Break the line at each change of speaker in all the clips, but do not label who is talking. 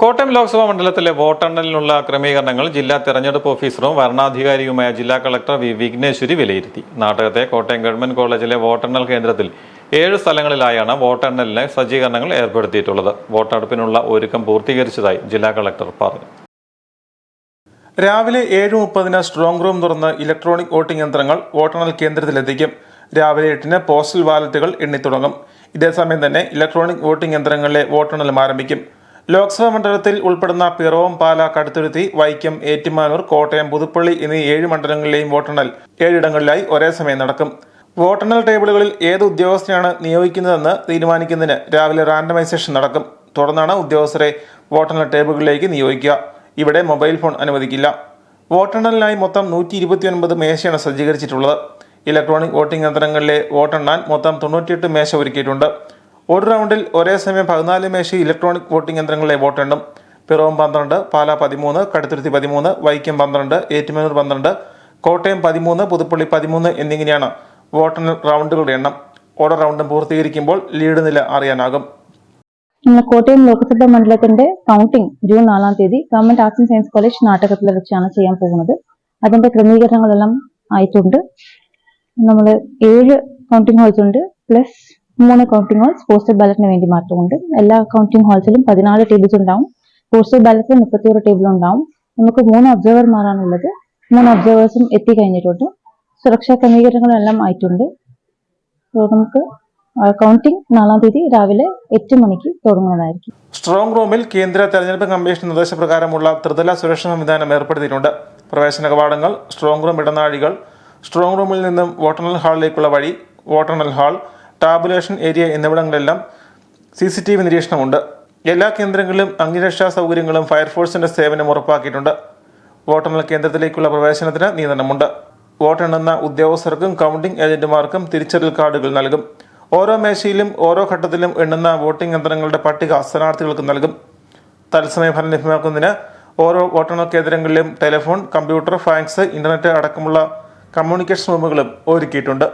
കോട്ടയം ലോക്സഭാ മണ്ഡലത്തിലെ വോട്ടെണ്ണലിനുള്ള ക്രമീകരണങ്ങൾ ജില്ലാ തെരഞ്ഞെടുപ്പ് ഓഫീസറും വരണാധികാരിയുമായ ജില്ലാ കളക്ടർ വി വിഘ്നേശ്വരി വിലയിരുത്തി നാട്ടകത്തെ കോട്ടയം ഗവൺമെന്റ് കോളേജിലെ വോട്ടെണ്ണൽ കേന്ദ്രത്തിൽ ഏഴ് സ്ഥലങ്ങളിലായാണ് വോട്ടെണ്ണലിന് സജ്ജീകരണങ്ങൾ ഏർപ്പെടുത്തിയിട്ടുള്ളത് വോട്ടെടുപ്പിനുള്ള ഒരുക്കം പൂർത്തീകരിച്ചതായി ജില്ലാ കളക്ടർ പറഞ്ഞു
രാവിലെ ഏഴ് മുപ്പതിന് സ്ട്രോങ് റൂം തുറന്ന് ഇലക്ട്രോണിക് വോട്ടിംഗ് യന്ത്രങ്ങൾ വോട്ടെണ്ണൽ കേന്ദ്രത്തിലെത്തിക്കും രാവിലെ എട്ടിന് പോസ്റ്റൽ ബാലറ്റുകൾ എണ്ണിത്തുടങ്ങും ഇതേസമയം തന്നെ ഇലക്ട്രോണിക് വോട്ടിംഗ് യന്ത്രങ്ങളിലെ വോട്ടെണ്ണലും ആരംഭിക്കും ലോക്സഭാ മണ്ഡലത്തിൽ ഉൾപ്പെടുന്ന പിറവം പാല കടുത്തുരുത്തി വൈക്കം ഏറ്റുമാനൂർ കോട്ടയം പുതുപ്പള്ളി എന്നീ ഏഴ് മണ്ഡലങ്ങളിലെയും വോട്ടെണ്ണൽ ഏഴിടങ്ങളിലായി ഒരേ സമയം നടക്കും വോട്ടെണ്ണൽ ടേബിളുകളിൽ ഏത് ഉദ്യോഗസ്ഥനെയാണ് നിയോഗിക്കുന്നതെന്ന് തീരുമാനിക്കുന്നതിന് രാവിലെ റാൻഡമൈസേഷൻ നടക്കും തുടർന്നാണ് ഉദ്യോഗസ്ഥരെ വോട്ടെണ്ണൽ ടേബിളുകളിലേക്ക് നിയോഗിക്കുക ഇവിടെ മൊബൈൽ ഫോൺ അനുവദിക്കില്ല വോട്ടെണ്ണലിനായി മൊത്തം നൂറ്റി ഇരുപത്തിയൊൻപത് മേശയാണ് സജ്ജീകരിച്ചിട്ടുള്ളത് ഇലക്ട്രോണിക് വോട്ടിംഗ് യന്ത്രങ്ങളിലെ വോട്ടെണ്ണാൻ മൊത്തം തൊണ്ണൂറ്റിയെട്ട് മേശ ഒരുക്കിയിട്ടുണ്ട് ഒരു റൗണ്ടിൽ ഒരേ സമയം പതിനാല് മേശി ഇലക്ട്രോണിക് വോട്ടിംഗ് യന്ത്രങ്ങളെ വോട്ടെണ്ണും പിറവം പന്ത്രണ്ട് പാല പതിമൂന്ന് കടുത്തുരുത്തി പതിമൂന്ന് വൈക്കം പന്ത്രണ്ട് ഏറ്റുമാനൂർ പന്ത്രണ്ട് കോട്ടയം പതിമൂന്ന് പുതുപ്പള്ളി പതിമൂന്ന് എന്നിങ്ങനെയാണ് വോട്ടെണ്ണൽ റൗണ്ടുകളുടെ എണ്ണം ഓരോ റൗണ്ടും പൂർത്തീകരിക്കുമ്പോൾ ലീഡ് നില അറിയാനാകും
ഇന്ന് കോട്ടയം ലോക്സഭാ മണ്ഡലത്തിന്റെ കൗണ്ടിംഗ് ജൂൺ നാലാം തീയതി government arts and science college നാട്ടകത്തിൽ വെച്ചാണ് ചെയ്യാൻ പോകുന്നത് അതിന്റെ ക്രമീകരണങ്ങളെല്ലാം ആയിട്ടുണ്ട് നമ്മൾ ഏഴ് കൗണ്ടിംഗ് ഹോൾസ് ഉണ്ട് പ്ലസ് മൂന്ന് കൗണ്ടിംഗ് ഹാൾസ് പോസ്റ്റൽ ബാലറ്റിന് വേണ്ടി മാത്രമുണ്ട് എല്ലാ അക്കൗണ്ടിംഗ് ഹാൾസിലും പതിനാല് ടേബിൾസ് ഉണ്ടാവും പോസ്റ്റൽ ബാലറ്റിൽ മുപ്പത്തിയൊരു ടേബിൾ ഉണ്ടാവും നമുക്ക് മൂന്ന് ഒബ്സർവർമാരാണ് ഉള്ളത് മൂന്ന് ഒബ്സർവേഴ്സും കഴിഞ്ഞിട്ടുണ്ട് സുരക്ഷാ ക്രമീകരണങ്ങളെല്ലാം ആയിട്ടുണ്ട് നമുക്ക് കൗണ്ടിംഗ് നാലാം തീയതി രാവിലെ എട്ട് മണിക്ക് തുടങ്ങുന്നതായിരിക്കും
സ്ട്രോങ് റൂമിൽ കേന്ദ്ര തെരഞ്ഞെടുപ്പ് കമ്മീഷൻ നിർദ്ദേശപ്രകാരമുള്ള ത്രിതല സുരക്ഷാ സംവിധാനം ഏർപ്പെടുത്തിയിട്ടുണ്ട് പ്രവേശന കവാടങ്ങൾ സ്ട്രോങ് റൂം ഇടനാഴികൾ സ്ട്രോങ് റൂമിൽ നിന്നും വോട്ടെണ്ണൽ ഹാളിലേക്കുള്ള വഴി വോട്ടെണ്ണൽ ഹാൾ ടാബുലേഷൻ ഏരിയ എന്നിവിടങ്ങളിലെല്ലാം സി സി ടി വി നിരീക്ഷണമുണ്ട് എല്ലാ കേന്ദ്രങ്ങളിലും അഗ്നിരക്ഷാ സൗകര്യങ്ങളും ഫയർഫോഴ്സിന്റെ സേവനം ഉറപ്പാക്കിയിട്ടുണ്ട് വോട്ടെണ്ണൽ കേന്ദ്രത്തിലേക്കുള്ള പ്രവേശനത്തിന് നിയന്ത്രണമുണ്ട് വോട്ടെണ്ണുന്ന ഉദ്യോഗസ്ഥർക്കും കൗണ്ടിംഗ് ഏജന്റുമാർക്കും തിരിച്ചറിയൽ കാർഡുകൾ നൽകും ഓരോ മേശയിലും ഓരോ ഘട്ടത്തിലും എണ്ണുന്ന വോട്ടിംഗ് യന്ത്രങ്ങളുടെ പട്ടിക സ്ഥാനാർത്ഥികൾക്ക് നൽകും തത്സമയ ഫലം ലഭ്യമാക്കുന്നതിന് ഓരോ വോട്ടെണ്ണൽ കേന്ദ്രങ്ങളിലും ടെലിഫോൺ കമ്പ്യൂട്ടർ ഫാക്സ് ഇന്റർനെറ്റ് അടക്കമുള്ള കമ്മ്യൂണിക്കേഷൻ റൂമുകളും ഒരുക്കിയിട്ടുണ്ട്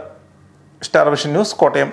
സ്റ്റാർ വിഷൻ ന്യൂസ് കോട്ടയം